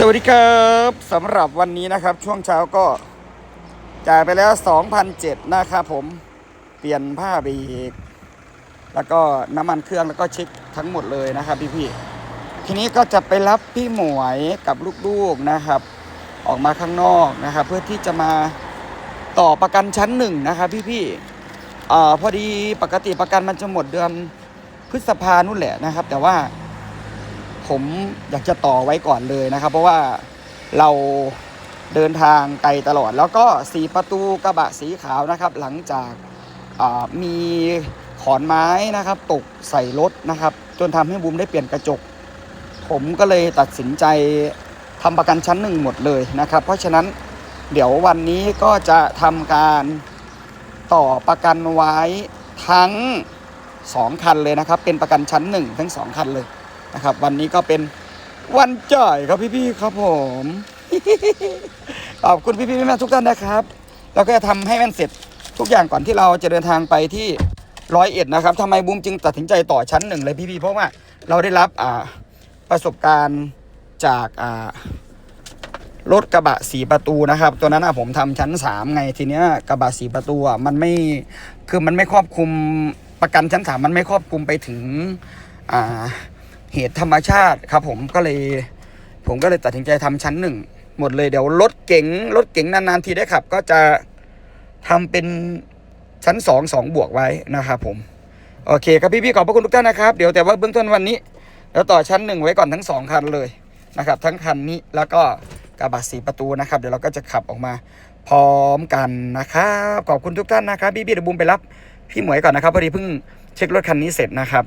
สวัสดีครับสำหรับวันนี้นะครับ ช่วงเช้าก็จ่ายไปแล้ว 2,007นะครับผมเปลี่ยนผ้าเบรกแล้วก็น้ำมันเครื่องแล้วก็เช็คทั้งหมดเลยนะครับพี่ๆทีนี้ก็จะไปรับพี่หมวยกับลูกๆนะครับ ออกมาข้างนอกนะครับ เพื่อที่จะมาต่อประกันชั้นหนึ่งนะครับพี่ๆเอ่อพอดีปกติประกันมันจะหมดเดือนพฤษภานู่นแหละนะครับ แต่ว่า ผมอยากจะต่อไว้ก่อนเลยนะครับ เพราะว่าเราเดินทางไกลตลอด แล้วก็สีประตูกระบะสีขาวนะครับ หลังจากมีขอนไม้นะครับตกใส่รถนะครับ จนทำให้บูมได้เปลี่ยนกระจก ผมก็เลยตัดสินใจทำประกันชั้นหนึ่งหมดเลยนะครับ เพราะฉะนั้นเดี๋ยววันนี้ก็จะทำการต่อประกันไว้ทั้งสองคันเลยนะครับ เป็นประกันชั้นหนึ่งทั้งสองคันเลย นะครับ วันนี้ก็เป็นวันจ่ายครับพี่ๆครับผม ขอบคุณพี่ๆแม่ๆทุกท่านนะครับเราก็จะทำให้มันเสร็จทุกอย่างก่อนที่เราจะเดินทางไปที่ร้อยเอ็ดนะครับทำไมบูมจึงตัดสินใจต่อชั้นหนึ่งเลยพี่ๆเพราะว่าเราได้รับอ่าประสบการณ์จากอ่ารถกระบะสีประตูนะครับ ตัวนั้นผมทำชั้นสามไงทีเนี้ยกระบะสีประตูอะมันไม่คือมันไม่ครอบคลุมประกันชั้นสามมันไม่ครอบคลุมไปถึงอ่า เหตุธรรมชาติครับผมก็เลย ผมก็เลยตัดสินใจทำชั้นหนึ่งหมดเลยเดี๋ยวรถเก๋งรถเก๋งนานๆทีได้ขับ ก็จะทำเป็นชั้นสองสองบวกไว้นะครับผมโอเคครับพี่ๆขอบพระคุณทุกท่านนะครับ เดี๋ยวแต่ว่าเบื้องต้นวันนี้เราต่อชั้นหนึ่งไว้ก่อนทั้งสองคันเลยนะครับทั้งคันนี้แล้วก็กระบะสีประตูนะครับ เดี๋ยวเราก็จะขับออกมาพร้อมกันนะครับขอบคุณทุกท่านนะครับพี่ๆเดี๋ยวบูมไปรับพี่หมวยก่อนนะครับพอดีเพิ่งเช็ครถคันนี้เสร็จนะครับ